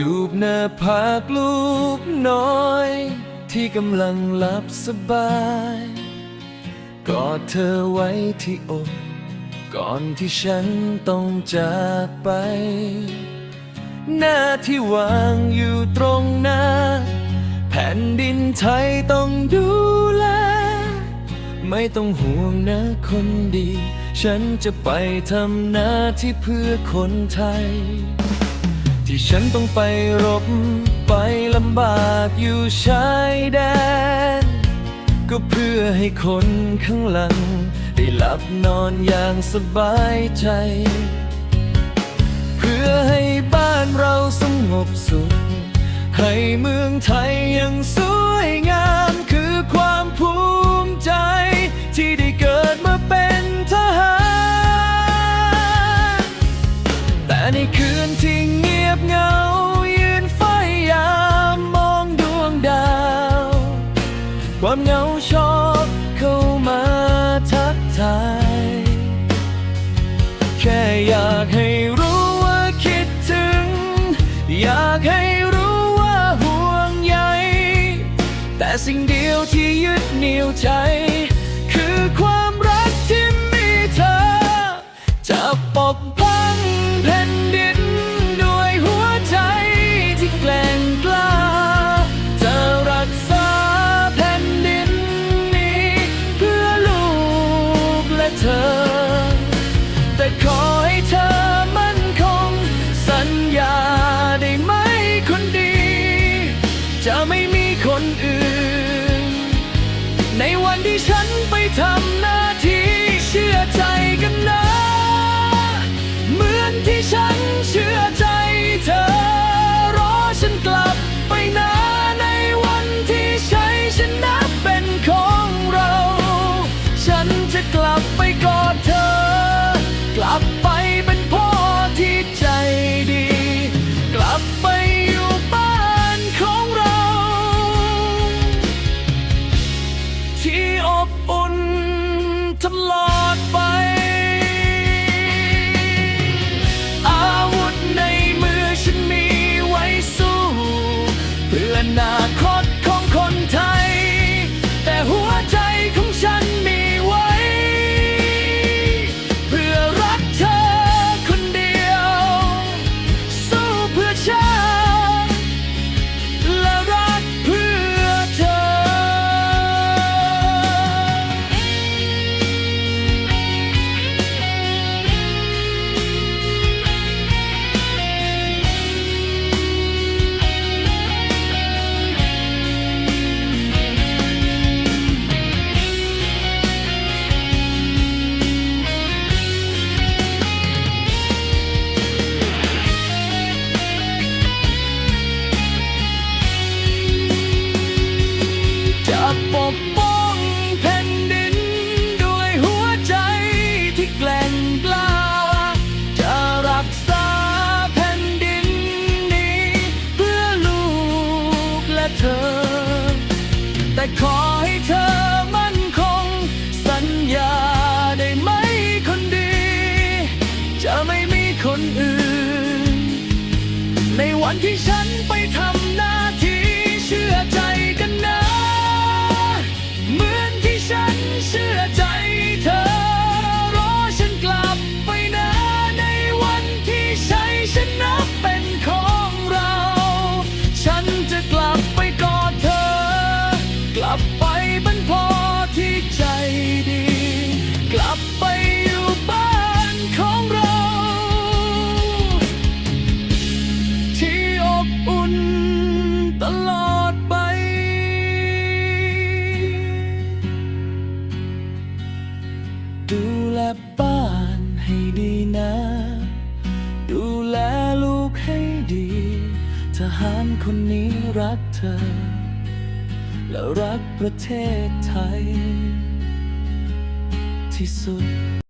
จูบหน้าผากลูกน้อย ที่กำลังหลับสบายกอดเธอไว้ที่อก ก่อนที่ฉันต้องจากไป หน้าที่วางอยู่ตรงหน้า แผ่นดินไทยต้องดูแล ไม่ต้องห่วงนะคนดี ฉันจะไปทำหน้าที่เพื่อคนไทย ที่ฉันต้องไปรบ ไปลำบากอยู่ชายแดน ก็เพื่อให้คนข้างหลัง ได้หลับนอนอย่างสบายใจ เพื่อให้บ้านเราสงบสุข ให้เมืองไทยยังสว ความเหงาชอบเข้ามาทักทาย แค่อยากให้รู้ว่าคิดถึง อยากให้รู้ว่าห่วงใย แต่สิ่งเดียวที่ยึดเหนี่ยวใจ คือความรักที่มีเธอ จะปกป้องแผ่นดิน จะไม่มีคนอื่น ในวันที่ฉันไปทำหน้า เพื่อนาคต ในวันที่ฉันไปทำหน้าที่เชื่อใจ บ้านให้ดีนะ ดูแลลูกให้ดี ทหารคนนี้รักเธอ และรักประเทศไทย ที่สุด